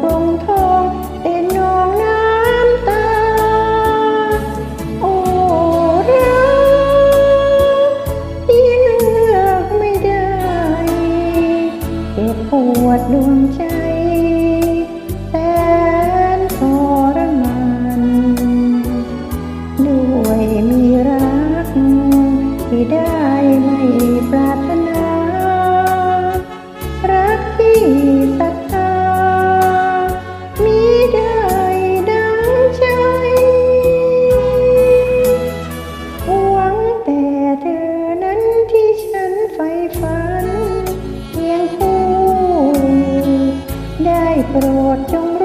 共同 โปรดจง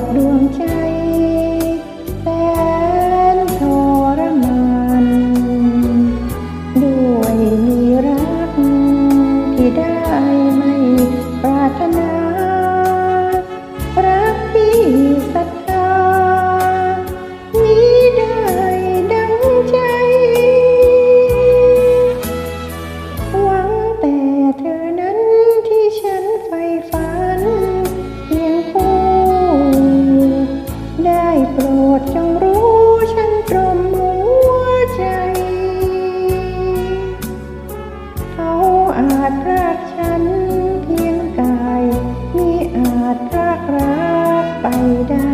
ดดวงใจแสนทรมานด้วยมีรักที่ได้ไม่ปรารถนา รักที่สัก ดจงรู้ฉันตรมหัวใจ เขาอาจรักฉันเพียงกาย มีอาจรักรักไปได้